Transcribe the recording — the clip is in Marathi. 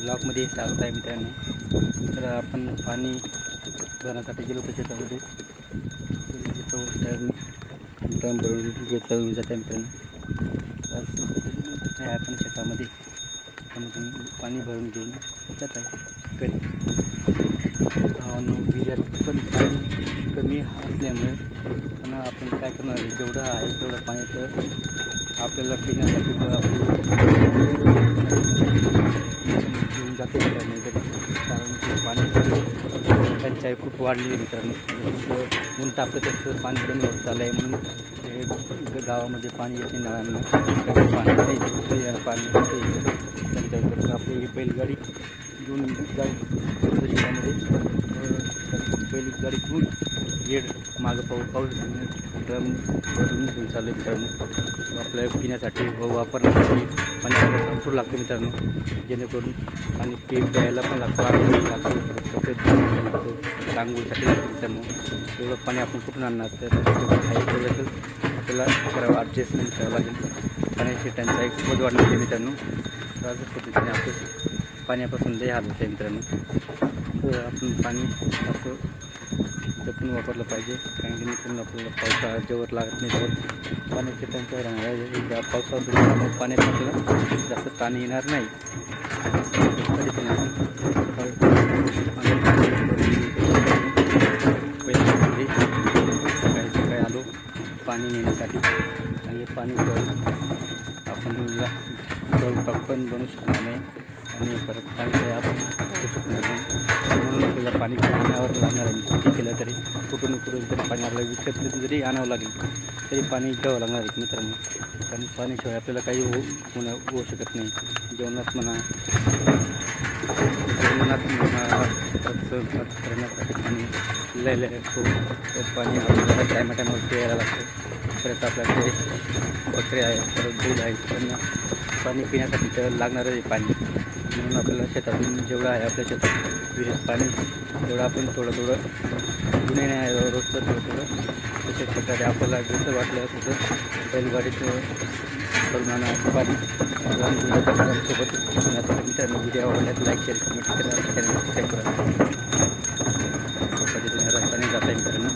ब्लॉकमध्ये स्वागत आहे मित्रांनो. तर आपण पाणी भरण्यासाठी गेलो होतो शेतामध्ये. तर ड्रम भरून घेतलं जात आहे मित्रांनो तर आपण शेतामध्ये पाणी भरून घेऊन जात आहे. कधी आणि पण पाणी कमी असल्यामुळे पण आपण काय करणार जेवढं आहे तेवढं पाणी तर आपल्याला पिण्यासाठी जाते मित्रांनो कारण की पाणी टंचाई खूप वाढली आहे मित्रांनो. ऊन तापलं तसं पाणी कमी होत चाललं आहे म्हणून हे गावामध्ये पाणी येते नळांना पाणी नाही. पाणी येते टंचाई आपली ही बैलगाडी घेऊन जाऊ शेतामध्ये बैलगाडी घेऊन येड मागं पाऊस पाऊस ड्रम भरून घेऊन चालू मित्रांनो. आपल्या पिण्यासाठी व वापरण्यासाठी पाणी भरपूर लागतं मित्रांनो. जेणेकरून पाणी पीक द्यायला पण लागतं आरोग्याला लागतो. कपडे रांगोळीसाठी मित्रांनो. एवढं पाणी आपण कुठून आणणार? तर तर आपल्याला करावं ॲडजस्टमेंट करावं लागेल. पाण्याची टंचाई खूपच वाढली आहे मित्रांनो. तर अशा पद्धतीने आपण पाण्यापासून लय हाल होते मित्रांनो. तर आपण पाणी असं जपून वापरलं पाहिजे. कारण की निकून आपल्याला पावसाळा जेवढ लागत नाही तेवढं पाण्याची टंचाई राहणार आहे. एकदा पाण्यात आपल्याला जास्त ताण येणार नाही. तरी पण सकाळी सकाळी आलो पाणी नेण्यासाठी. आणि हे पाणी आपण स्वयंपाक पण बनवू शकणार नाही. आणि परत पाणी आपण शकणार नाही. म्हणून आपल्याला पाणी पाण्यावर लागणार आहे. कुठून जरी पाणी आपल्याला विकत जरी आणावं लागेल तरी पाणी घ्यावं लागणार आहे मित्रांनो. कारण पाण्याशिवाय आपल्याला काही होऊ होणं होऊ शकत नाही. जेवणात म्हणा जेवणात म्हणा करण्यासाठी पाणी लय लय खूप पाणी आपल्याला टायमा टायमावर प्यायला लागतं. परत आपल्याकडे बकरे आहे परत दूध आहे त्यांना पाणी पिण्यासाठी तर लागणारच आहे पाणी. म्हणून आपल्याला शेतातून जेवढं आहे आपल्या शेतात विहिरीत पाणी तेवढं आपण थोडं थोडं नाही नाही रोजचं होतं तशाच प्रकारे आपल्याला जसं वाटलं तसं बैलगाडीचं प्रमाणात पाणी सोबत मित्रांनो व्हिडिओ आवडल्यास लाईक शेअर कमेंट करा. चॅनल सबस्क्राईब करा. रस्त्याने जाता येईल मित्रांनो